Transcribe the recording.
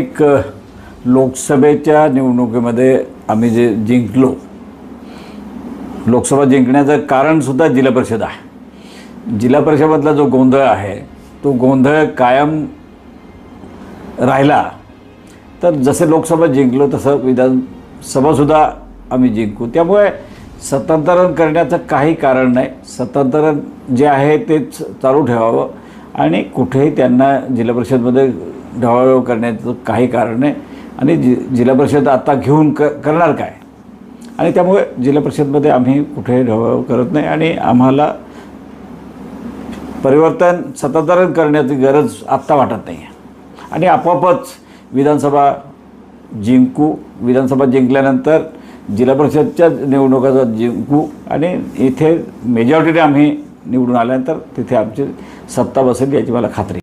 एक लोकसभेच्या निवडणुकीमध्ये आम्ही जे जिंकलो लोकसभा जिंकण्याचं कारणसुद्धा जिल्हा परिषद आहे. जिल्हा परिषदमधला जो गोंधळ आहे तो गोंधळ कायम राहिला. तर जसे लोकसभा जिंकलो तसं विधानसभासुद्धा आम्ही जिंकू. त्यामुळे सत्तांतरण करण्याचं काही कारण नाही. सत्तांतरण जे आहे तेच चालू ठेवावं आणि कुठेही त्यांना जिल्हा परिषदमध्ये ढवळाढवळ करण्याचं काही कारण नाही आणि जि जिल्हा परिषद आता घेऊन क करणार काय? आणि त्यामुळे जिल्हा परिषदमध्ये आम्ही कुठेही ढवळाढवळ करत नाही आणि आम्हाला परिवर्तन सत्ताधारण करण्याची गरज आत्ता वाटत नाही आहे. आणि आपोआपच विधानसभा जिंकू विधानसभा जिंकल्यानंतर जिल्हा परिषदच्या निवडणुकाचा जिंकू आणि इथे मेजॉरिटीने आम्ही निवडून आल्यानंतर तिथे आमची सत्ता बसेल याची मला खात्री